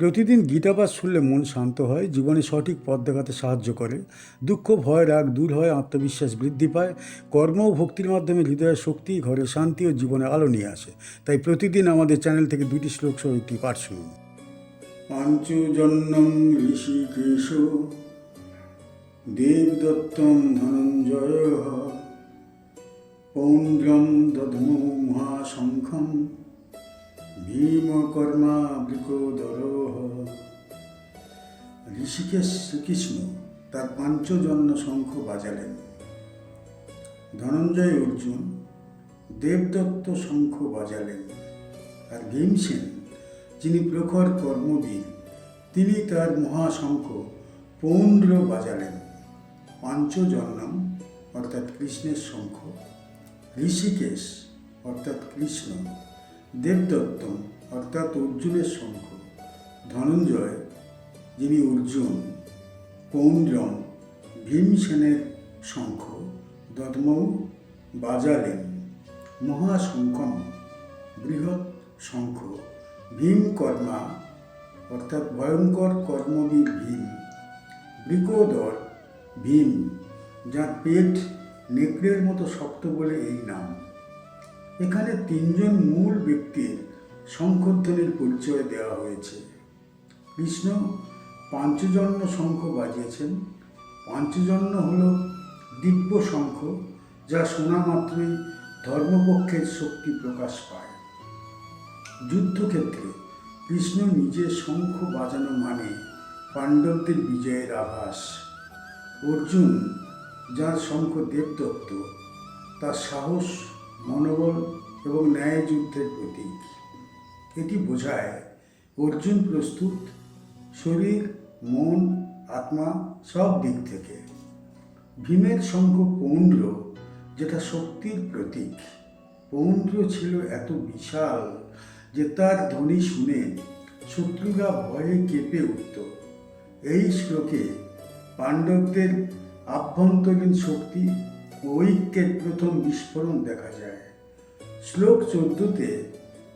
প্রতিদিন গীতাপাঠ শুনলে মন শান্ত হয়, জীবনে সঠিক পথ দেখাতে সাহায্য করে। দুঃখ, ভয়, রাগ দূর হয়, আত্মবিশ্বাস বৃদ্ধি পায়। কর্ম ও ভক্তির মাধ্যমে হৃদয়ের শক্তি, ঘরে শান্তি ও জীবনে আলো নিয়ে আসে। তাই প্রতিদিন আমাদের চ্যানেল থেকে দুটি শ্লোক সহ একটি পাঠ শুনুন। পাঞ্চজন্যম ঋষিকেশ দেবদত্তম ধনঞ্জয় পৌন্ড্রম দধমু মহাশঙ্খম। ভীমকর্মা বৃকোদর ঋষিকেশ শ্রীকৃষ্ণ তার পাঞ্চজন্য শঙ্খ বাজালেন। ধনঞ্জয় অর্জুন দেবদত্ত শঙ্খ বাজালেন। আর ভীমসেন যিনি প্রখর কর্মবীর, তিনি তার মহাশঙ্খ পৌণ্ড্র বাজালেন। পাঞ্চজন্যম অর্থাৎ কৃষ্ণের শঙ্খ, ঋষিকেশ অর্থাৎ কৃষ্ণ। দেবদত্তম, অর্থাৎ অর্জুনের শঙ্খ। ধনঞ্জয়, যিনি অর্জুন পৌন্ড্রম ভীমসেনের শঙ্খ, দদমৌ, বাজালেন মহাশঙ্খম বৃহৎ শঙ্খ ভীমকর্মা অর্থাৎ ভয়ঙ্কর কর্মবীর ভীম, বৃকোদর ভীম, যার পেট নেকড়ের মতো শক্ত বলে এই নাম। এখানে তিনজন মূল ব্যক্তির শঙ্খধ্বনির পরিচয় দেওয়া হয়েছে। কৃষ্ণ পাঞ্চজন্য শঙ্খ বাজিয়েছেন। পাঞ্চজন্য হল দিব্য শঙ্খ, যা শোনা মাত্রই ধর্মপক্ষের শক্তি প্রকাশ পায়। যুদ্ধক্ষেত্রে কৃষ্ণ নিজে শঙ্খ বাজানো মানে পাণ্ডবদের বিজয়ের আভাস। অর্জুন, যার শঙ্খ দেবদত্ত, তার সাহস মনোবল এবং ন্যায় যুদ্ধের প্রতীক। এটি বোঝায় অর্জুন প্রস্তুত, শরীর, মন, আত্মা সব দিক থেকে। ভীমের শঙ্খ পৌন্ড্র যেটা শক্তির প্রতীক। পৌন্ড্র ছিল এত বিশাল যে তার ধ্বনি শুনে শত্রুরা ভয়ে কেঁপে উঠত। এই শ্লোকে পাণ্ডবদের আভ্যন্তরীণ শক্তি ঐক্যের প্রথম বিস্ফোরণ দেখা যায়। শ্লোক চোদ্দতে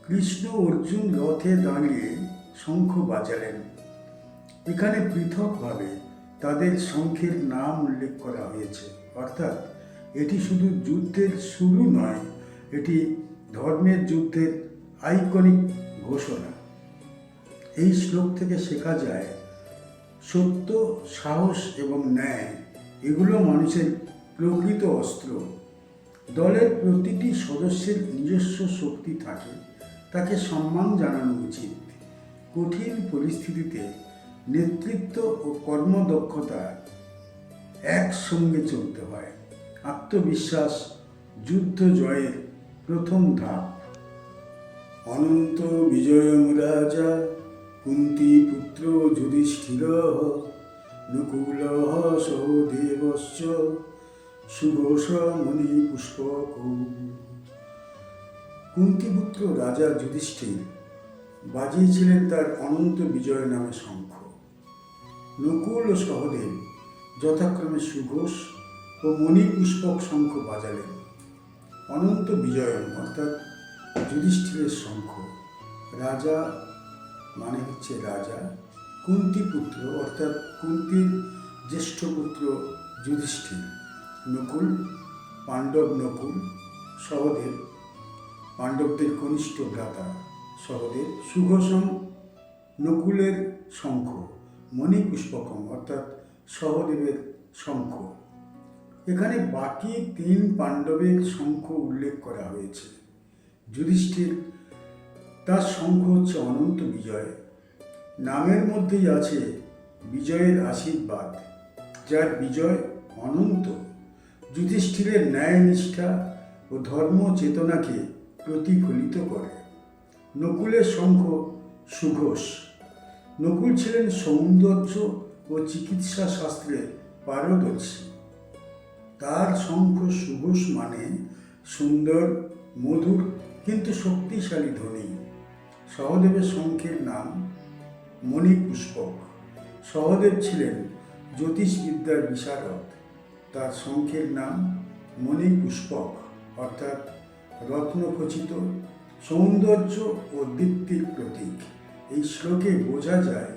কৃষ্ণ অর্জুন রথে দাঁড়িয়ে শঙ্খ বাজালেন। এখানে পৃথকভাবে তাদের শঙ্খের নাম উল্লেখ করা হয়েছে। অর্থাৎ এটি শুধু যুদ্ধের শুরু নয়, এটি ধর্মের যুদ্ধের আইকনিক ঘোষণা। এই শ্লোক থেকে শেখা যায়, সত্য, সাহস এবং ন্যায়, এগুলো মানুষের প্রকৃত অস্ত্র। দলের প্রতিটি সদস্যের নিজস্ব শক্তি থাকে, তাকে সম্মান জানানো উচিত। কঠিন পরিস্থিতিতে নেতৃত্ব ও কর্মদক্ষতা একসঙ্গে চলতে হয়। আত্মবিশ্বাস, যুদ্ধ জয়ের প্রথম ধাপ। অনন্ত বিজয়ং রাজা কুন্তি পুত্র যুধিষ্ঠির, নকুল সহদেবশ্চ সুঘোষ মণি পুষ্পক কুন্তিপুত্র রাজা যুধিষ্ঠির বাজিয়েছিলেন তার অনন্ত বিজয় নামে শঙ্খ। নকুল ও সহদেব যথাক্রমে সুঘোষ ও মণিপুষ্পক শঙ্খ বাজালেন। অনন্ত বিজয়ন অর্থাৎ যুধিষ্ঠিরের শঙ্খ। রাজা মানে হচ্ছে রাজা কুন্তি পুত্র অর্থাৎ কুন্তির জ্যেষ্ঠ পুত্র যুধিষ্ঠির। নকুল, পাণ্ডব নকুল, সহদেব, পাণ্ডবদের কনিষ্ঠ ভ্রাতা, সহদেব, সুঘোষম নকুলের শঙ্খ, মণিপুষ্পকম, অর্থাৎ সহদেবের শঙ্খ। এখানে বাকি তিন পাণ্ডবের শঙ্খ উল্লেখ করা হয়েছে। যুধিষ্ঠির, তার শঙ্খ হচ্ছে অনন্ত বিজয়। নামের মধ্যেই আছে বিজয়ের আশীর্বাদ, যার বিজয় অনন্ত। যুধিষ্ঠিরের ন্যায় নিষ্ঠা ও ধর্ম চেতনাকে প্রতিফলিত করে। নকুলের শঙ্খ সুঘোষ। নকুল ছিলেন সৌন্দর্য ও চিকিৎসা শাস্ত্রে পারদর্শী। তার শঙ্খ সুঘোষ মানে সুন্দর, মধুর, কিন্তু শক্তিশালী ধ্বনি। সহদেবের শঙ্খের নাম মণিপুষ্পক। সহদেব ছিলেন জ্যোতিষবিদ্যার বিশারদ। তার শঙ্খের নাম মণি পুষ্পক অর্থাৎ রত্নখচিত সৌন্দর্য ও দীপ্তির প্রতীক। এই শ্লোকে বোঝা যায়,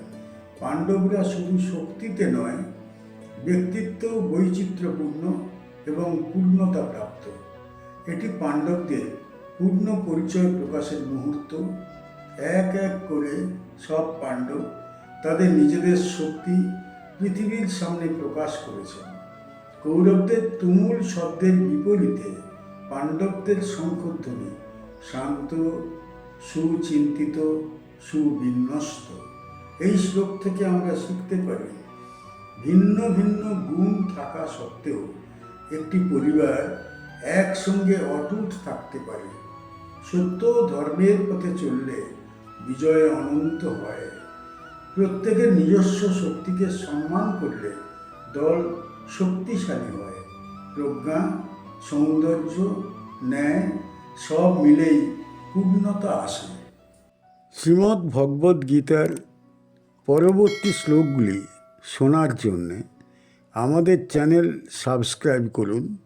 পাণ্ডবরা শুধু শক্তিতে নয় ব্যক্তিত্ব বৈচিত্র্যপূর্ণ এবং পূর্ণতা প্রাপ্ত এটি পাণ্ডবদের পূর্ণ পরিচয় প্রকাশের মুহূর্ত। এক এক করে সব পাণ্ডব তাদের নিজেদের শক্তি পৃথিবীর সামনে প্রকাশ করেছেন। কৌরবদের তুমুল শব্দের বিপরীতে পাণ্ডবদের শঙ্খধ্বনি শান্ত, সুচিন্তিত, সুবিন্যস্ত। এই শ্লোক থেকে আমরা শিখতে পারি, ভিন্ন ভিন্ন গুণ থাকা সত্ত্বেও একটি পরিবার একসঙ্গে অটুট থাকতে পারে। সত্য ধর্মের পথে চললে বিজয় অনন্ত হয়। প্রত্যেকের নিজস্ব শক্তিকে সম্মান করলে দল শক্তিশালী হয়। প্রজ্ঞা, সৌন্দর্য, ন্যায় সব মিলেই পূর্ণতা আসে। শ্রীমদ্ ভগবদ্ গীতার পরবর্তী শ্লোকগুলি শোনার জন্যে আমাদের চ্যানেল সাবস্ক্রাইব করুন।